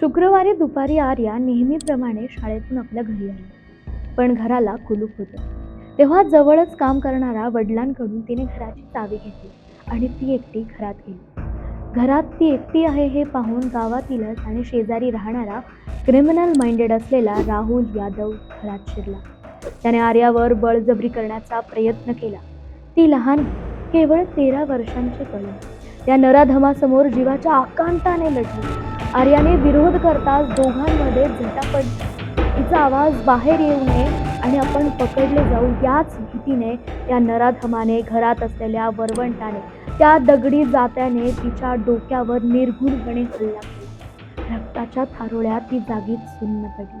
शुक्रवारी दुपारी आर्या नेहमीप्रमाणे शाळेतून आपल्या घरी आली. पण घराला कुलूप होतं. तेव्हा जवळच काम करणारा वडिलांकडून तिने घराची चावी घेतली आणि ती एकटी घरात गेली. घरात ती एकटी आहे हे पाहून गावातीलच आणि शेजारी राहणारा क्रिमिनल माइंडेड असलेला राहुल यादव घरात शिरला. त्याने आर्यावर बळजबरी करण्याचा प्रयत्न केला. ती लहान केवळ तेरा वर्षांची कळी त्या नराधमासमोर जीवाच्या आकांताने लढली. आर्याने विरोध करताच दोघांमध्ये झटापट तिचा आवाज बाहेर येऊ नये आणि आपण पकडले जाऊ याच भीतीने त्या नराधमाने घरात असलेल्या वरवंटाने त्या दगडी जात्याने तिच्या डोक्यावर निर्घुणपणे हल्ला केला. रक्ताच्या थारोळ्यात ती जागीच सुन्न पडली.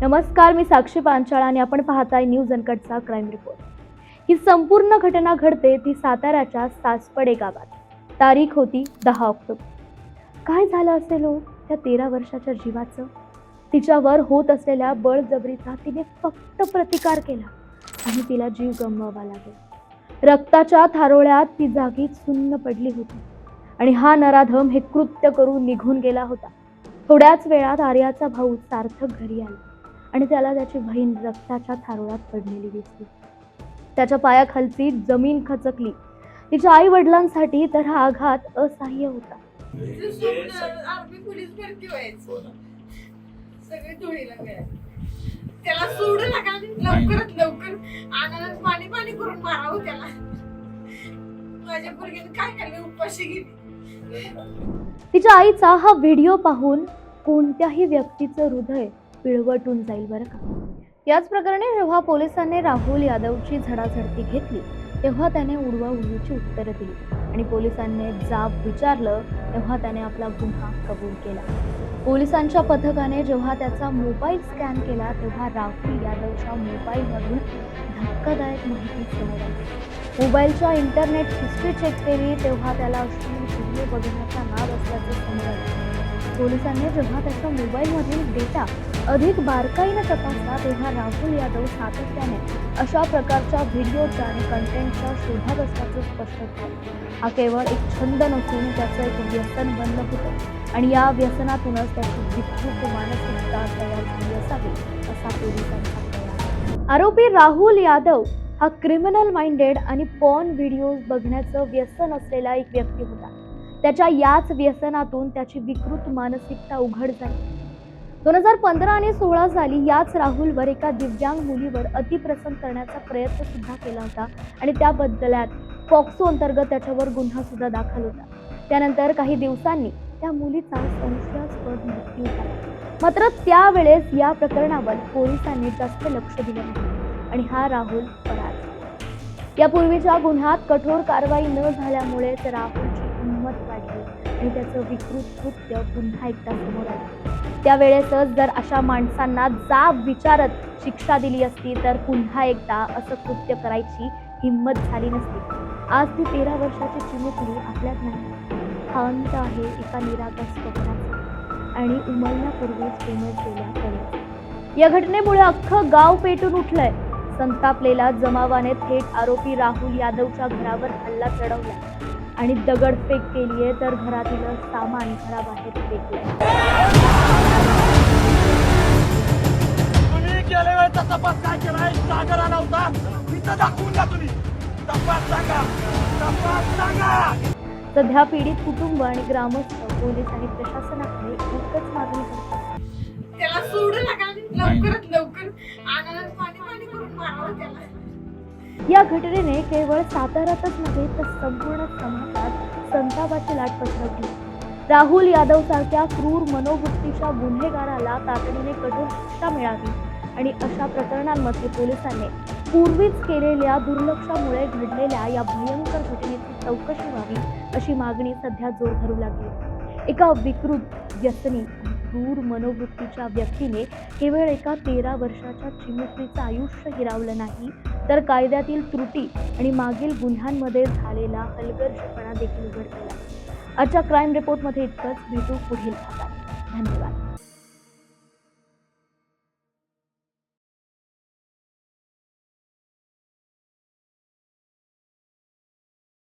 नमस्कार मी साक्षी पांचाळ आणि आपण पाहताय न्यूज अनकटचा क्राईम रिपोर्ट. ही संपूर्ण घटना घडते ती साताऱ्याच्या सासपडे गावात. तारीख होती दहा ऑक्टोबर. काय झालं असेल हो त्या तेरा वर्षाच्या जीवाचं? तिच्यावर होत असलेल्या बळजबरीचा तिने फक्त प्रतिकार केला आणि तिला जीव गमवावा लागला. रक्ताच्या थारोळ्यात ती जागी सुन्न पडली होती आणि हा नराधम हे कृत्य करून निघून गेला होता. थोड्याच वेळात आर्याचा भाऊ सार्थक घरी आला आणि त्याला त्याची बहीण रक्ताच्या थारोळ्यात पडलेली दिसली. त्याच्या पायाखालची जमीन खचकली तिच्या आई वडिलांसाठी तर हा आघात असह्य होता. आर्मी पोलीस भरती व्हायचं सगळे धुळीला त्याला सोड नका लवकरात लवकर आनंदात पाणी पाणी करून मारावं त्याला माझ्या पोरगीने काय केलं उपाशी गेली तिच्या आईचा हा व्हिडिओ पाहून कोणत्याही व्यक्तीचं हृदय पिळवटून जाईल बरं का? याच प्रकरणी जेव्हा पोलिसांनी राहुल यादवची झडाझडती घेतली तेव्हा त्याने उडवा उडवीची उत्तरं दिली. आणि पोलिसांनी जाब विचारलं तेव्हा त्याने आपला गुन्हा कबूल केला. पोलिसांच्या पथकाने जेव्हा त्याचा मोबाईल स्कॅन केला तेव्हा राहुल यादवच्या मोबाईलमधून धक्कादायक माहिती समोर आली. मोबाईलच्या इंटरनेट हिस्ट्री चेक केली तेव्हा त्याला अश्लील व्हिडिओ बघण्याचा नाद असल्याचं समोर आलं. पोलिसांनी जेव्हा त्याच्या मोबाईलमधील डेटा अधिक बारकाईनं तपासला तेव्हा राहुल यादव सातत्याने अशा प्रकारच्या व्हिडिओच्या आणि कंटेंटच्या शोधात असल्याचं स्पष्ट झालं. हा केवळ एक छंद नसून त्याचं एक व्यसन बनलं होतं आणि या व्यसनातूनच त्याची विकृत मानसिकता तयार झाली असावी असा पोलिसांचा आरोपी राहुल यादव हा क्रिमिनल माइंडेड आणि पॉन व्हिडिओज बघण्याचं व्यसन असलेला एक व्यक्ती होता. त्याच्या याच व्यसनातून त्याची विकृत मानसिकता उघड झाली. दोन हजार पंधरा आणि सोळा साली याच राहुलवर एका दिव्यांग मुलीवर अतिप्रसन्न करण्याचा प्रयत्न सुद्धा केला होता आणि त्या बदल्यात पॉक्सो अंतर्गत त्याच्यावर गुन्हा सुद्धा दाखल होता. त्यानंतर काही दिवसांनी त्या मुलीचा संशयास्पद मृत्यू झाला. मात्र त्यावेळेस या प्रकरणावर पोलिसांनी जास्त लक्ष दिलं नाही आणि हा राहुल फरार यापूर्वीच्या गुन्ह्यात कठोर कारवाई न झाल्यामुळेच राहुल वाढली आणि त्याचं विकृत कृत्य पुन्हा एकदा समोर आलं. त्यावेळेसच जर अशा माणसांना जाब विचारत शिक्षा दिली असती तर पुन्हा एकदा असं कृत्य करायची हिंमत झाली नसती. आज ती तेरा वर्षाची चिमुकली आपल्यात नाही. हा अंत आहे एका निरागस स्वप्नाचा. आणि उमलण्यापूर्वीच उमललेल्या कलेचा या घटनेमुळे अख्खं गाव पेटून उठलंय. संतापलेला जमावाने थेट आरोपी राहुल यादवच्या घरावर हल्ला चढवला. आणि दगडफेक केलीये तर घरातील सामान घराबाहेर फेकलंय. तुम्ही गेल्या वेळेचा तपास काय केलाय सागर आला होता तिथं दाखवून द्या तुम्ही. तपास सांगा. तपास सांगा. सध्या पीडित कुटुंब आणि ग्रामस्थ पोलीस आणि प्रशासनाकडे एकच मागणी करतात. त्याला सोडू नका. लवकरात लवकर पाणी पाणी करून मारावं त्याला. या घटनेने केवळ साताऱ्यातच नव्हे तर संपूर्ण समाजात संतापाची लाट पसरवली. राहुल यादव सारख्या क्रूर मनोवृत्तीच्या गुन्हेगाराला तातडीने कठोर शिक्षा मिळावी आणि अशा प्रकरणांमध्ये पोलिसांनी पूर्वीच केलेल्या दुर्लक्षामुळे घडलेल्या या भयंकर घटनेची चौकशी व्हावी अशी मागणी सध्या जोर धरू लागली. एका विकृत व्यसनी क्रूर मनोवृत्तीच्या व्यक्तीने केवळ एका तेरा वर्षाच्या चिमुकलीचं आयुष्य हिरावलं नाही तर कायद्यातील त्रुटी आणि मागील गुन्ह्यांमध्ये झालेला हलगर्जपणा देखील उघड केला आजच्या क्राईम रिपोर्टमध्ये इतकंच. भेटू पुढील भागात. धन्यवाद.